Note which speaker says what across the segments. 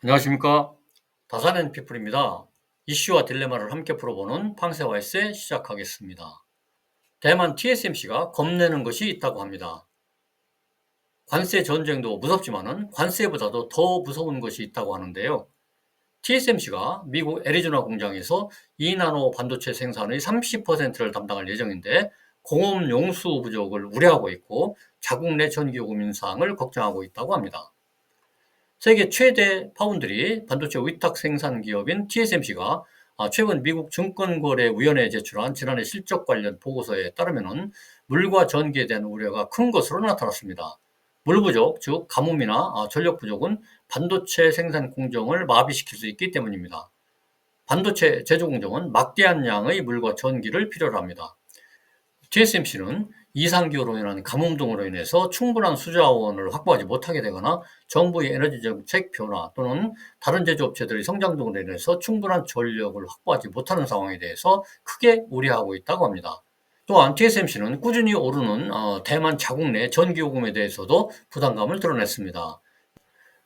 Speaker 1: 안녕하십니까. 다산앤 피플입니다. 이슈와 딜레마를 함께 풀어보는 팡세와 에세 시작하겠습니다. 대만 TSMC가 겁내는 것이 있다고 합니다. 관세 전쟁도 무섭지만은 관세보다도 더 무서운 것이 있다고 하는데요. TSMC가 미국 애리조나 공장에서 2나노 반도체 생산의 30%를 담당할 예정인데 공업 용수 부족을 우려하고 있고 자국 내 전기요금 인상을 걱정하고 있다고 합니다. 세계 최대 파운드리 반도체 위탁 생산 기업인 TSMC가 아, 최근 미국 증권거래위원회에 제출한 지난해 실적 관련 보고서에 따르면 물과 전기에 대한 우려가 큰 것으로 나타났습니다. 물 부족, 즉 가뭄이나 아, 전력 부족은 반도체 생산 공정을 마비시킬 수 있기 때문입니다. 반도체 제조 공정은 막대한 양의 물과 전기를 필요로 합니다. TSMC는 이상기후로 인한 가뭄 등으로 인해서 충분한 수자원을 확보하지 못하게 되거나 정부의 에너지 정책 변화 또는 다른 제조업체들의 성장 등으로 인해서 충분한 전력을 확보하지 못하는 상황에 대해서 크게 우려하고 있다고 합니다. 또한 TSMC는 꾸준히 오르는 어, 대만 자국 내 전기요금에 대해서도 부담감을 드러냈습니다.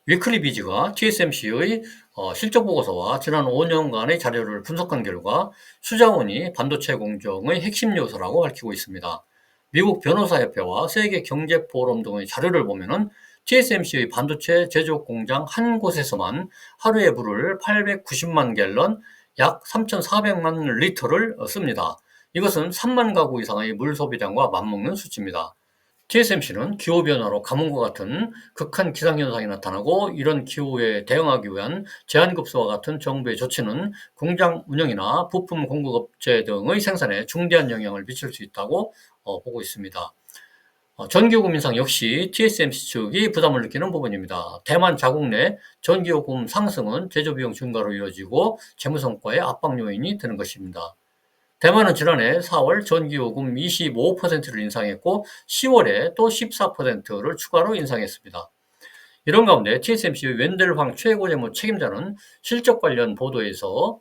Speaker 1: 위클리 비즈가 TSMC의 어, 실적 보고서와 지난 5년간의 자료를 분석한 결과 수자원이 반도체 공정의 핵심 요소라고 밝히고 있습니다. 미국 변호사협회와 세계 경제 포럼 등의 자료를 보면은 TSMC의 반도체 제조 공장 한 곳에서만 하루에 물을 890만 갤런, 약 3,400만 리터를 씁니다. 이것은 3만 가구 이상의 물 소비량과 맞먹는 수치입니다. TSMC는 기후변화로 가뭄과 같은 극한 기상현상이 나타나고 이런 기후에 대응하기 위한 제한급수와 같은 정부의 조치는 공장 운영이나 부품 공급업체 등의 생산에 중대한 영향을 미칠 수 있다고 어, 보고 있습니다. 어, 전기요금 인상 역시 TSMC 측이 부담을 느끼는 부분입니다. 대만 자국 내 전기요금 상승은 제조비용 증가로 이어지고 재무성과의 압박 요인이 되는 것입니다. 대만은 지난해 4월 전기요금 25%를 인상했고 10월에 또 14%를 추가로 인상했습니다. 이런 가운데 TSMC 웬델황 최고재무 책임자는 실적 관련 보도에서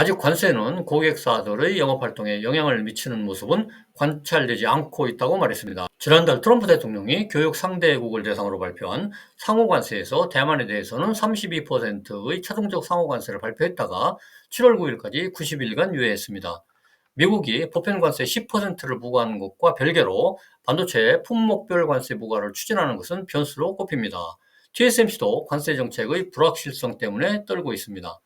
Speaker 1: 아직 관세는 고객사들의 영업활동에 영향을 미치는 모습은 관찰되지 않고 있다고 말했습니다. 지난달 트럼프 대통령이 교육 상대국을 대상으로 발표한 상호관세에서 대만에 대해서는 32%의 차등적 상호관세를 발표했다가 7월 9일까지 90일간 유예했습니다. 미국이 보편관세 10%를 부과하는 것과 별개로 반도체 품목별 관세 부과를 추진하는 것은 변수로 꼽힙니다. TSMC도 관세 정책의 불확실성 때문에 떨고 있습니다.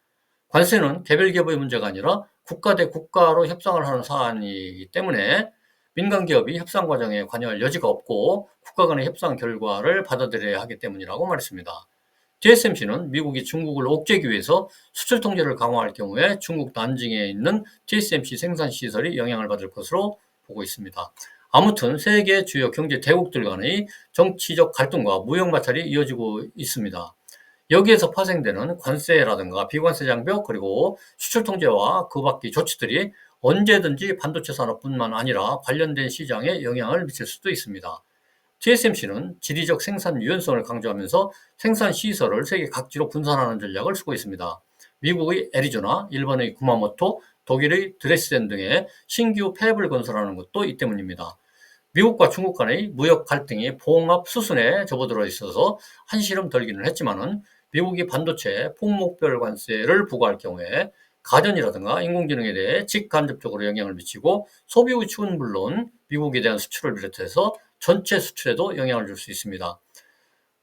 Speaker 1: 관세는 개별 기업의 문제가 아니라 국가 대 국가로 협상을 하는 사안이기 때문에 민간 기업이 협상 과정에 관여할 여지가 없고 국가 간의 협상 결과를 받아들여야 하기 때문이라고 말했습니다. TSMC는 미국이 중국을 옥죄기 위해서 수출 통제를 강화할 경우에 중국 난징에 있는 TSMC 생산 시설이 영향을 받을 것으로 보고 있습니다. 아무튼 세계 주요 경제 대국들 간의 정치적 갈등과 무역 마찰이 이어지고 있습니다. 여기에서 파생되는 관세라든가 비관세 장벽 그리고 수출 통제와 그 밖의 조치들이 언제든지 반도체 산업뿐만 아니라 관련된 시장에 영향을 미칠 수도 있습니다. TSMC는 지리적 생산 유연성을 강조하면서 생산 시설을 세계 각지로 분산하는 전략을 쓰고 있습니다. 미국의 애리조나, 일본의 구마모토, 독일의 드레스덴 등의 신규 팹을 건설하는 것도 이 때문입니다. 미국과 중국 간의 무역 갈등이 봉합 수순에 접어들어 있어서 한시름 덜기는 했지만은 미국이 반도체 품목별 관세를 부과할 경우에 가전이라든가 인공지능에 대해 직간접적으로 영향을 미치고 소비 위축은 물론 미국에 대한 수출을 비롯해서 전체 수출에도 영향을 줄 수 있습니다.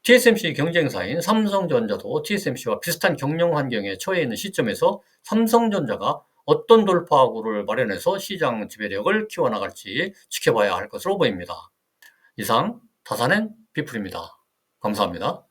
Speaker 1: TSMC 경쟁사인 삼성전자도 TSMC와 비슷한 경영 환경에 처해 있는 시점에서 삼성전자가 어떤 돌파구를 마련해서 시장 지배력을 키워나갈지 지켜봐야 할 것으로 보입니다. 이상 다산앤 비플입니다. 감사합니다.